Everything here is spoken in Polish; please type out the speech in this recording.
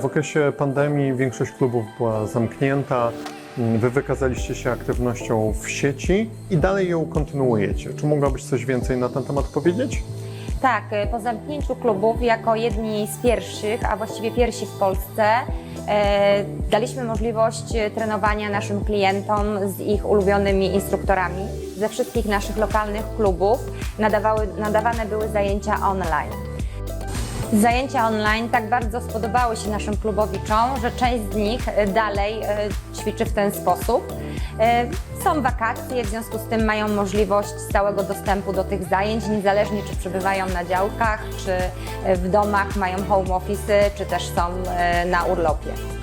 W okresie pandemii większość klubów była zamknięta. Wy wykazaliście się aktywnością w sieci i dalej ją kontynuujecie. Czy mogłabyś coś więcej na ten temat powiedzieć? Tak, y, po zamknięciu klubów jako jedni z pierwszych, a właściwie pierwsi w Polsce, e, daliśmy możliwość e, trenowania naszym klientom z ich ulubionymi instruktorami. Ze wszystkich naszych lokalnych klubów nadawały, nadawane były zajęcia online. Zajęcia online tak bardzo spodobały się naszym klubowiczom, że część z nich e, dalej e, ćwiczy w ten sposób. E, Są wakacje, w związku z tym mają możliwość stałego dostępu do tych zajęć, niezależnie czy przebywają na działkach, czy w domach, mają home office, czy też są na urlopie.